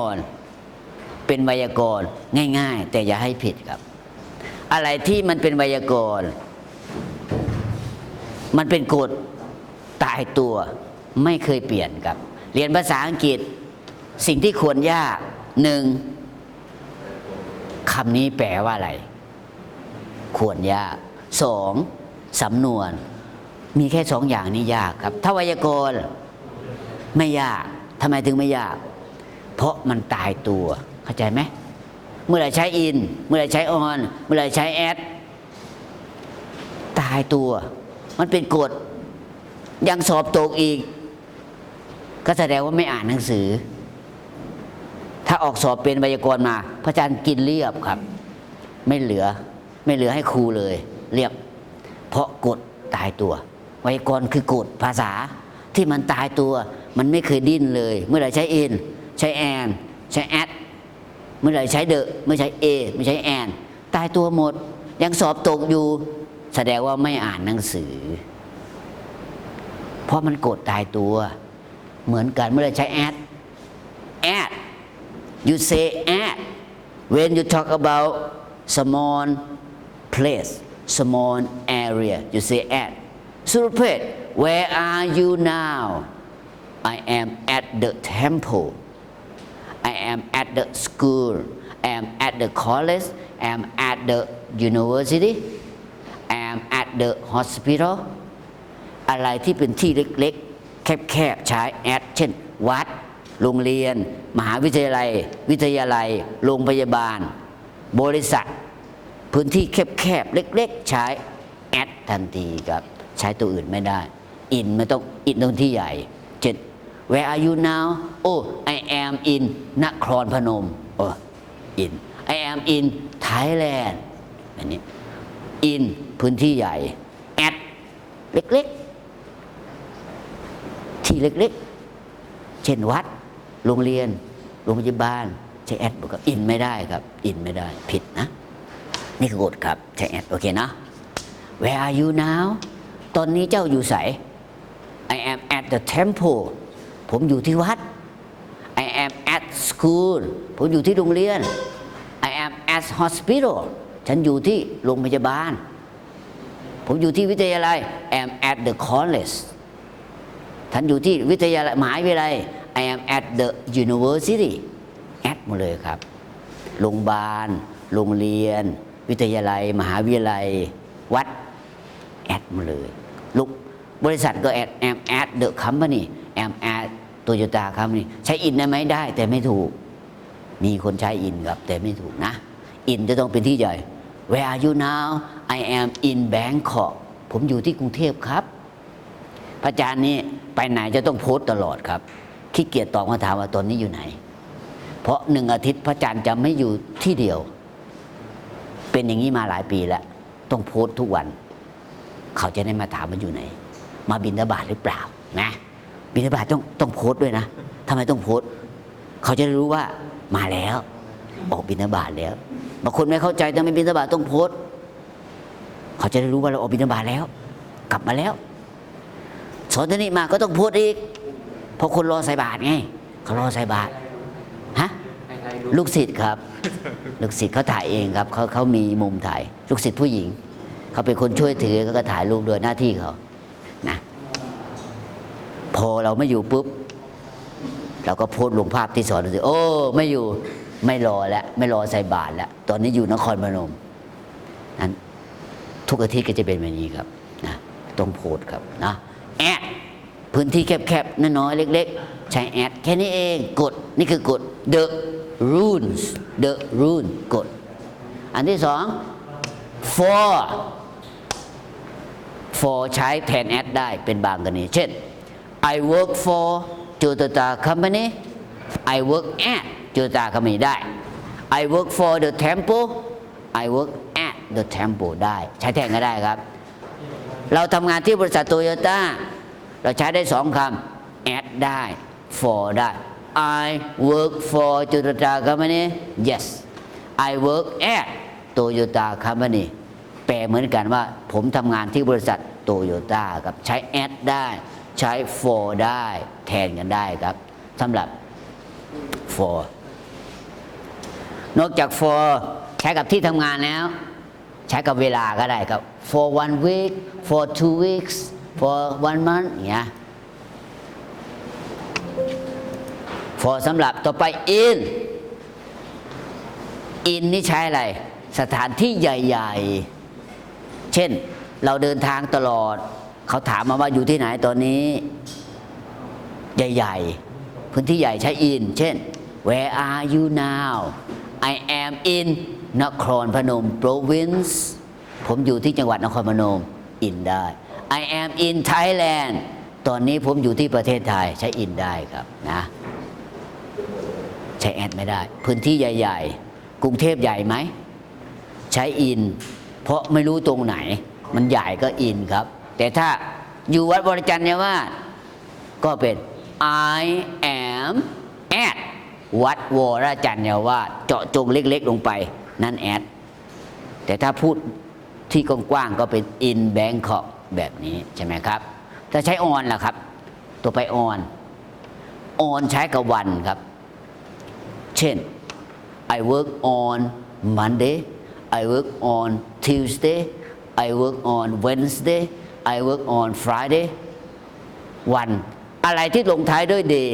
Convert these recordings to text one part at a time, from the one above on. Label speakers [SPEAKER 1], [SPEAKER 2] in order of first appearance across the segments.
[SPEAKER 1] ก่อนเป็นไวยากรณ์ง่าย ๆ แต่อย่าให้ผิดครับ อะไรที่มันเป็นไวยากรณ์มันเป็นกฎตายตัวไม่เคยเปลี่ยนครับ เรียนภาษาอังกฤษสิ่งที่ควรยากหนึ่งคำนี้แปลว่าอะไร ควรยากสองสำนวน มีแค่สองอย่างนี้ยากครับ ถ้าไวยากรณ์ไม่ยากทำไมถึงไม่ยาก เพราะมันตายตัว เข้าใจไหมเมื่อไรใช้อิน เมื่อไรใช้ออน เมื่อไรใช้แอดตายตัว มันเป็นกฎยังสอบตกอีก ก็แสดงว่าไม่อ่านหนังสือ ถ้าออกสอบเป็นไวยากรณ์มา พระอาจารย์กินเรียบครับ ไม่เหลือไม่เหลือให้ครูเลย เรียบ เพราะกฎตายตัว ไวยากรณ์คือกฎภาษาที่มันตายตัว มันไม่เคยดิ้นเลย เมื่อไรใช้อิน ใช้แอนใช้แอดเมื่อไหรใช้เดอะไม่ใช้เอไม่ใช้แอนตายตัวหมด ยังสอบตกอยู่ แสดงว่าไม่อ่านหนังสือ เพราะมันกดตายตัว เหมือนกันเมื่อไรใช้แอด add you say add when you talk about small place small area you say add Surpet where are you now I am at the temple I am at the school I am at the college I am at the university I am at the hospital อะไรที่เป็นที่เล็กๆ แคบๆ ใช้ at เช่น วัด โรงเรียน มหาวิทยาลัย วิทยาลัย โรงพยาบาล บริษัท พื้นที่แคบๆ เล็ก ๆ ใช้ at ทันทีครับ ใช้ตัวอื่นไม่ได้ in ไม่ต้อง in ต้องที่ใหญ่ where are you now oh I am in นครพนมโอ้ in I am in Thailand อันนี้ in พื้นที่ใหญ่ at เล็กๆ ที่เล็กๆ เช่นวัด โรงเรียน โรงพยาบาล ใช้แอดบอกว่าอินไม่ได้ครับอินไม่ได้ ผิดนะ นี่คือกฎครับ ใช้แอดโอเคนะ Where are you now ตอนนี้เจ้าอยู่ใส I am at the temple ผมอยู่ที่วัด I am at school ผมอยู่ที่โรงเรียน I am at hospital ฉันอยู่ที่โรงพยาบาล ผมอยู่ที่วิทยาลัย I am at the college ท่านอยู่ที่วิทยาลัยมหาวิทยาลัย I am at the university at หมดเลยครับ โรงพยาบาล โรงเรียน วิทยาลัย มหาวิทยาลัย วัดแอดมาเลย ลุกบริษัทก็แอด am at the company am at Toyota company ใช้อินได้ไหมได้ แต่ไม่ถูก มีคนใช้อินครับ แต่ไม่ถูกนะ อินจะต้องเป็นที่ใหญ่ Where are you now I am in Bangkok ผมอยู่ที่กรุงเทพครับ พระอาจารย์นี่ไปไหนจะต้องโพสต์ตลอดครับขี้เกียจตอบคำถามว่าตอนนี้อยู่ไหน เพราะหนึ่งอาทิตย์พระอาจารย์จะไม่อยู่ที่เดียว เป็นอย่างนี้มาหลายปีแล้ว ต้องโพสต์ทุกวัน เขาจะได้มาถามว่าอยู่ไหน มาบินทบาทหรือเปล่านะ บินทบาทต้องต้องโพสด้วยนะทำไมต้องโพสเขาจะได้รู้ว่ามาแล้ว ออกบินทบาทแล้วบางคนไม่เข้าใจทำไมบินทบาทต้องโพสเขาจะได้รู้ว่าเราออกบินทบาทแล้ว กลับมาแล้วสอนที่นี่มาก็ต้องโพสอีกเพราะคนรอใส่บาตรไงเขารอใส่บาตรฮะลูกศิษย์ครับ ลูกศิษย์เขาถ่ายเองครับเขาเขามีมุมถ่าย ลูกศิษย์ผู้หญิง เขาเป็นคนช่วยถือเขาก็ถ่ายรูปด้วยหน้าที่เขานะ พอเราไม่อยู่ปุ๊บ เราก็โพสลงภาพที่สอนดูสิโอ้ ไม่อยู่ไม่รอแล้ว ไม่รอใส่บาตรแล้ว ตอนนี้อยู่นครพนมนั้นทุกอาทิตย์ก็จะเป็นแบบนี้ครับนะต้องโพสครับนะแอดพื้นที่แคบๆน้อยๆเล็ก ๆ ใช้แอดแค่นี้เองกดนี่คือกฎ the rules the rule กฎอันที่สอง for for ใช้แทน at ได้เป็นบางกรณีเช่น I work for Toyota company I work at Toyota company ได้ I work for the temple I work at the temple ได้ ใช้แทนก็ได้ครับ เราทำงานที่บริษัทโตโยต้าเราใช้ได้สองคำ at ได้ for ได้ I work for Toyota company yes I work at Toyota company แปลเหมือนกันว่าผมทำงานที่บริษัทโตโยต้าครับใช้ at ได้ ใช้ for ได้แทนกันได้ครับสำหรับ for นอกจาก for ใช้กับที่ทำงานแล้ว ใช้กับเวลาก็ได้ครับ for one week for two weeks for one month อย่างเงี้ย for สำหรับต่อไป in in นี่ใช้อะไร สถานที่ใหญ่ ๆ เช่นเราเดินทางตลอด เขาถามมาว่าอยู่ที่ไหนตอนนี้ ใหญ่ ๆ พื้นที่ใหญ่ใช้ in เช่น where are you now I am in นครพนม province ผมอยู่ที่จังหวัดนครพนม in ได้ I am in Thailand ตอนนี้ผมอยู่ที่ประเทศไทยใช้ in ได้ครับนะใช้แอดไม่ได้ พื้นที่ใหญ่ ๆ กรุงเทพใหญ่ไหม ใช้อิน เพราะไม่รู้ตรงไหน มันใหญ่ก็อินครับ แต่ถ้าอยู่วัดบริจันเนี่ยวาก็เป็น I am at วัดวรจันทร์เนี่ยวาเจาะจงเล็ก ๆ ลงไป นั่นแอดแต่ถ้าพูดที่กว้างๆก็เป็น in Bangkok แบบนี้ใช่ไหมครับ ถ้าใช้ on ล่ะครับ ตัวไป on on ใช้กับวันครับ เช่น I work on Monday I work on Tuesday I work on Wednesday I work on Friday วัน อะไรที่ลงท้ายด้วย day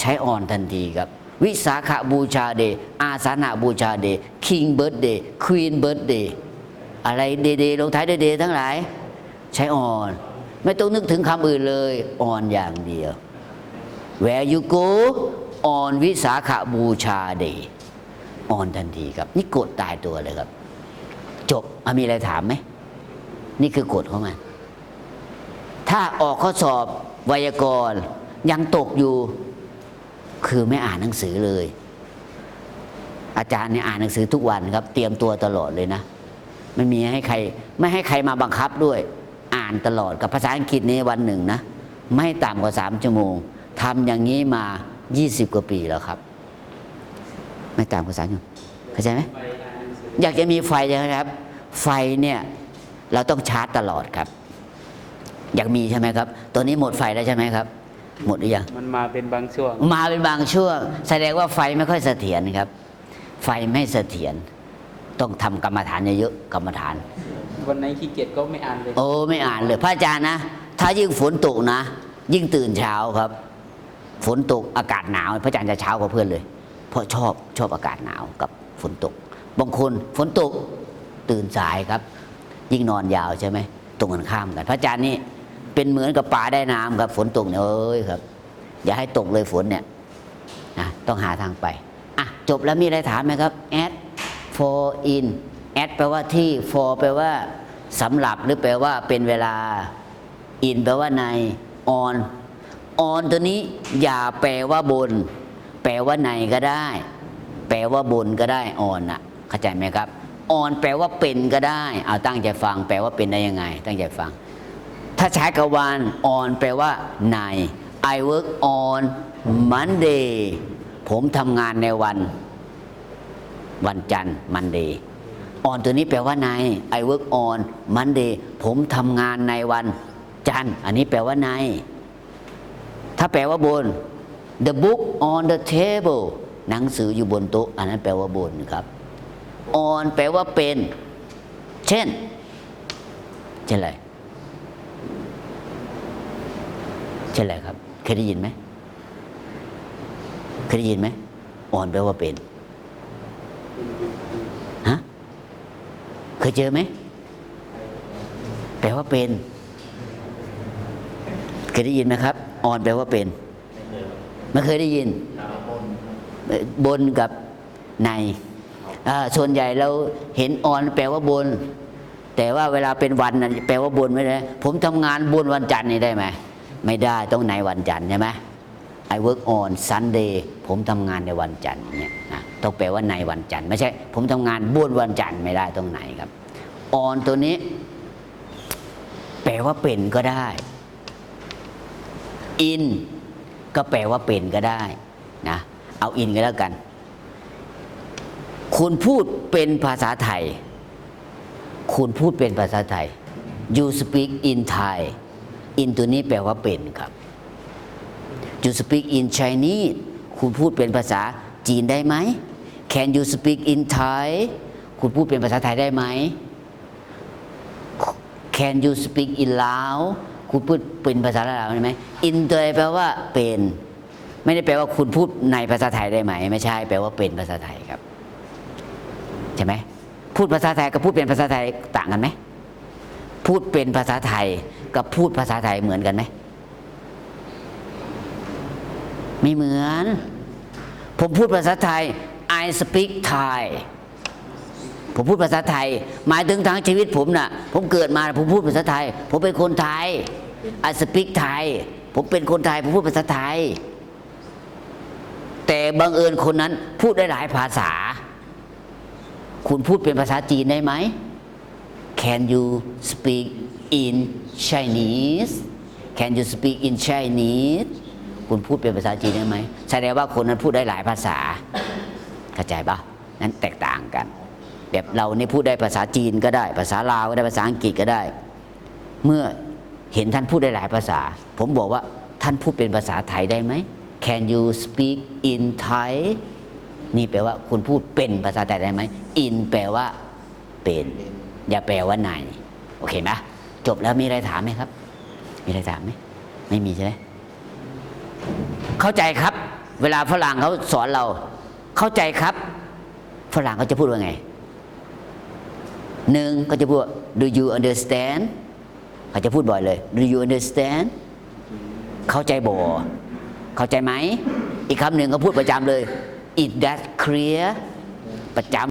[SPEAKER 1] ใช้ on ทันทีครับ วิสาขบูชา day อาสาฬหบูชา day King birthday Queen birthday อะไร day day ลงท้ายด้วย day ทั้งหลาย ใช้ on ไม่ต้องนึกถึงคำอื่นเลย on อย่างเดียว Where you go on วิสาขบูชา day on ทันทีครับ นี่กฎตายตัวเลยครับ จบมีอะไรถามไหมนี่คือกฎของมัน ถ้าออกข้อสอบไวยากรณ์ยังตกอยู่ คือไม่อ่านหนังสือเลย อาจารย์เนี่ยอ่านหนังสือทุกวันครับ เตรียมตัวตลอดเลยนะ ไม่มีให้ใคร ไม่ให้ใครมาบังคับด้วย อ่านตลอดกับภาษาอังกฤษนี้วันหนึ่งนะ ไม่ต่ำกว่าสามชั่วโมงทำอย่างนี้มา 20 กว่าปีแล้วครับ ไม่ต่ำกว่าสามชั่วโมงเข้าใจไหมอยากจะมีไฟนะครับ ไฟเนี่ย เราต้องชาร์จตลอดครับอ ยากมีใช่ไหมครับ ตัวนี้หมดไฟแล้วใช่ไหมครับ หมดหรือยัง
[SPEAKER 2] มันมาเป็นบางช่วง
[SPEAKER 1] มาเป็นบางช่วง แสดงว่าไฟไม่ค่อยเสถียรครับ ไฟไม่เสถียรต้องทำกรรมฐานเยอะๆกรรมฐาน
[SPEAKER 2] วันไหนขี้เกียจก็ไม่อ่านเลย
[SPEAKER 1] โอ้ไม่อ่านเลยพระอาจารย์นะ ถ้ายิ่งฝนตกนะ ยิ่งตื่นเช้าครับ ฝนตกอากาศหนาว พระอาจารย์จะเช้ากว่าเพื่อนเลย เพราะชอบชอบอากาศหนาวกับฝนตก บางคนฝนตกตื่นสายครับ ยิ่งนอนยาวใช่ไหมตรงกันข้ามกัน พระอาจารย์นี่ เป็นเหมือนกับปลาได้น้ำครับ ฝนตกเนี่ยเอ้ยครับ อย่าให้ตกเลยฝนเนี่ยนะต้องหาทางไปอะจบแล้วมีอะไรถามไหมครับ add for in add แปลว่าที่ for แปลว่าสำหรับหรือแปลว่าเป็นเวลา in แปลว่าใน on on ตัวนี้อย่าแปลว่าบน แปลว่าในก็ได้ แปลว่าบนก็ได้ on อะเข้าใจไหมครับ on แปลว่าเป็นก็ได้ เอาตั้งใจฟัง แปลว่าเป็นได้ยังไง ตั้งใจฟัง ถ้าใช้กับวัน on แปลว่าใน I work on Monday ผมทำงานในวัน วันจันทร์ Monday on ตัวนี้แปลว่าใน I work on Monday ผมทำงานในวันจันทร์ อันนี้แปลว่าใน ถ้าแปลว่าบน the book on the table หนังสืออยู่บนโต๊ะ อันนั้นแปลว่าบนครับ on แปลว่าเป็น เช่น เช่นอะไร เช่นอะครับ เคยได้ยินไหมเคยได้ยินไหมอ่อนแปลว่าเป็นฮะเคยเจอไหมแปลว่าเป็น เคยได้ยินไหมครับ อ่อนแปลว่าเป็นไม่เคยได้ยิน บนกับในอ่าส่วนใหญ่เราเห็นอ่อนแปลว่าบน แต่ว่าเวลาเป็นวันน่ะแปลว่าบนไม่ได้ ผมทำงานบนวันจันทร์นี่ได้ไหม ไม่ได้ต้องในวันจันทร์ใช่ไหม I work on Sunday ผมทำงานในวันจันทร์เนี่ยนะต้องแปลว่าในวันจันทร์ไม่ใช่ ผมทำงานบนวันจันทร์ไม่ได้ตรงไหนครับ on ตัวนี้ แปลว่าเป็นก็ได้ in ก็แปลว่าเป็นก็ได้นะเอา in ก็แล้วกัน คุณพูดเป็นภาษาไทย คุณพูดเป็นภาษาไทย you speak in Thai in ตัวนี้แปลว่าเป็นครับ you speak in Chinese คุณพูดเป็นภาษาจีนได้ไหม Can you speak in Thai คุณพูดเป็นภาษาไทยได้ไหม Can you speak in Lao คุณพูดเป็นภาษาลาวได้ไหม in ตัวแปลว่าเป็น ไม่ได้แปลว่าคุณพูดในภาษาไทยได้ไหม ไม่ใช่ แปลว่าเป็นภาษาไทยครับ ใช่ไหมพูดภาษาไทยกับพูดเป็นภาษาไทยต่างกันไหม พูดเป็นภาษาไทยกับพูดภาษาไทยเหมือนกันไหมไม่เหมือน ผมพูดภาษาไทย I speak Thai ผมพูดภาษาไทย หมายถึงทั้งชีวิตผมน่ะ ผมเกิดมาผมพูดภาษาไทย ผมเป็นคนไทย I speak Thai ผมเป็นคนไทย ผมพูดภาษาไทย แต่บังเอิญคนนั้นพูดได้หลายภาษา คุณพูดเป็นภาษาจีนได้ไหม Can you speak in Chinese Can you speak in Chinese คุณพูดเป็นภาษาจีนได้ไหมแสดงว่าคนนั้นพูดได้หลายภาษาเข้าใจปะนั้นแตกต่างกัน แบบเรานี่พูดได้ภาษาจีนก็ได้ ภาษาลาวก็ได้ภาษาอังกฤษก็ได้ เมื่อเห็นท่านพูดได้หลายภาษา ผมบอกว่าท่านพูดเป็นภาษาไทยได้ไหม Can you speak in Thai นี่แปลว่าคุณพูดเป็นภาษาไทยได้ไหม in แปลว่าเป็น อย่าแปลว่าในโอเคไหมจบแล้วมีอะไรถามไหมครับ มีอะไรถามไหมไม่มีใช่ไหมเข้าใจครับ เวลาฝรั่งเขาสอนเรา เข้าใจครับฝรั่งเขาจะพูดว่าไงหนึ่งก็จะพูดว่า do you understand เขาจะพูดบ่อยเลย do you understand เข้าใจบ่เข้าใจไหม อีกคำหนึ่งเขาพูดประจำเลย is that clear ประจำ